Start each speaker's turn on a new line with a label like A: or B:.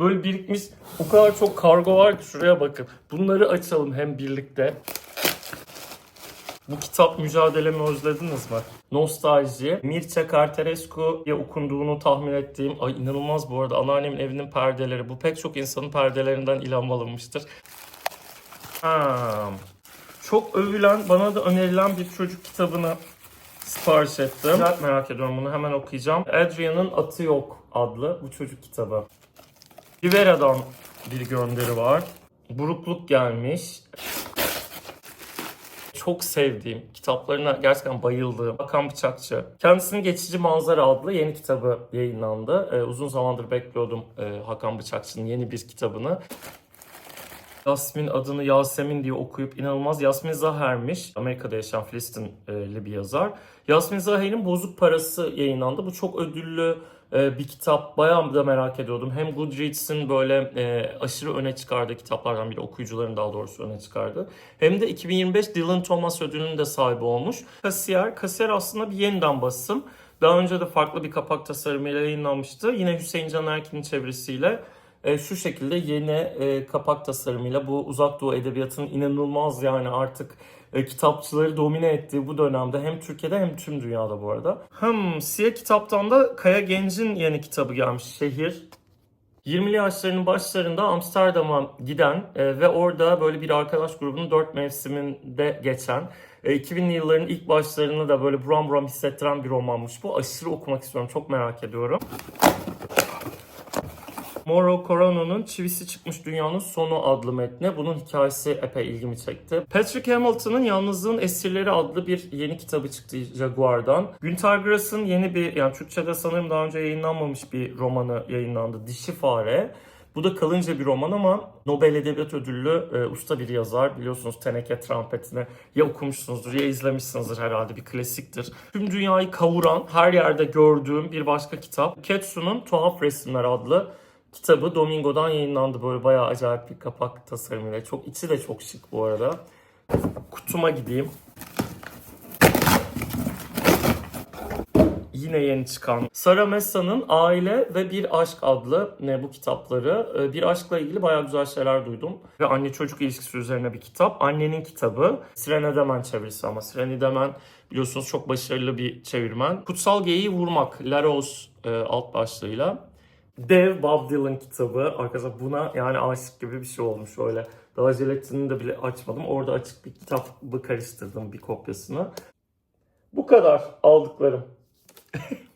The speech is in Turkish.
A: Böyle birikmiş o kadar çok kargo var ki şuraya bakın. Bunları açalım hem birlikte. Bu kitap mücadelemi özlediniz mi? Nostalji. Mircea Carterescu'ya okunduğunu tahmin ettiğim, ay inanılmaz bu arada anneannemin evinin perdeleri. Bu pek çok insanın perdelerinden ilham alınmıştır. Ha. Çok övülen, bana da önerilen bir çocuk kitabını sipariş ettim. Çok merak ediyorum bunu hemen okuyacağım. Adrian'ın Atı Yok adlı bu çocuk kitabı. Rivera'dan bir gönderi var. Burukluk gelmiş. Çok sevdiğim, kitaplarına gerçekten bayıldığım Hakan Bıçakçı. Kendisinin Geçici Manzara adlı yeni kitabı yayınlandı. Ee, uzun zamandır bekliyordum e, Hakan Bıçakçı'nın yeni bir kitabını. Yasmin adını Yasemin diye okuyup inanılmaz Yasmin Zaher'miş. Amerika'da yaşayan Filistinli bir yazar. Yasmin Zaher'in Bozuk Parası yayınlandı. Bu çok ödüllü e, bir kitap. Bayağı da merak ediyordum. Hem Goodreads'in böyle e, aşırı öne çıkardığı kitaplardan biri. Okuyucuların daha doğrusu öne çıkardı. Hem de 2025 Dylan Thomas ödülünün de sahibi olmuş. Kasiyer. Kasiyer aslında bir yeniden basım. Daha önce de farklı bir kapak tasarımıyla yayınlanmıştı. Yine Hüseyin Can Erkin'in çevirisiyle e, şu şekilde yeni e, kapak tasarımıyla bu uzak doğu edebiyatının inanılmaz yani artık e, kitapçıları domine ettiği bu dönemde hem Türkiye'de hem tüm dünyada bu arada. Hmm, Siyah kitaptan da Kaya Genç'in yeni kitabı gelmiş Şehir. 20'li yaşlarının başlarında Amsterdam'a giden e, ve orada böyle bir arkadaş grubunun dört mevsiminde geçen e, 2000'li yılların ilk başlarını da böyle buram buram hissettiren bir romanmış bu. Aşırı okumak istiyorum. Çok merak ediyorum. Moro Corona'nın Çivisi Çıkmış Dünyanın Sonu adlı metne. Bunun hikayesi epey ilgimi çekti. Patrick Hamilton'ın Yalnızlığın Esirleri adlı bir yeni kitabı çıktı Jaguar'dan. Günter Grass'ın yeni bir, yani Türkçe'de sanırım daha önce yayınlanmamış bir romanı yayınlandı. Dişi Fare. Bu da kalınca bir roman ama Nobel Edebiyat Ödüllü e, usta bir yazar. Biliyorsunuz Teneke Trompetini ya okumuşsunuzdur ya izlemişsinizdir herhalde bir klasiktir. Tüm dünyayı kavuran, her yerde gördüğüm bir başka kitap. Ketsu'nun Tuhaf Resimler adlı kitabı Domingo'dan yayınlandı. Böyle bayağı acayip bir kapak tasarımıyla. Çok içi de çok şık bu arada. Kutuma gideyim. Yine yeni çıkan Sara Messa'nın Aile ve Bir Aşk adlı ne bu kitapları. Ee, Bir aşkla ilgili bayağı güzel şeyler duydum. Ve anne çocuk ilişkisi üzerine bir kitap. Annenin kitabı. Siren Edemen çevirisi ama Siren Edemen biliyorsunuz çok başarılı bir çevirmen. Kutsal Geyiği Vurmak. Laros e, alt başlığıyla. Dev Bob Dylan kitabı. Arkadaşlar buna yani aşık gibi bir şey olmuş öyle. Daha jelatini de bile açmadım. Orada açık bir kitabı karıştırdım bir kopyasını. Bu kadar aldıklarım.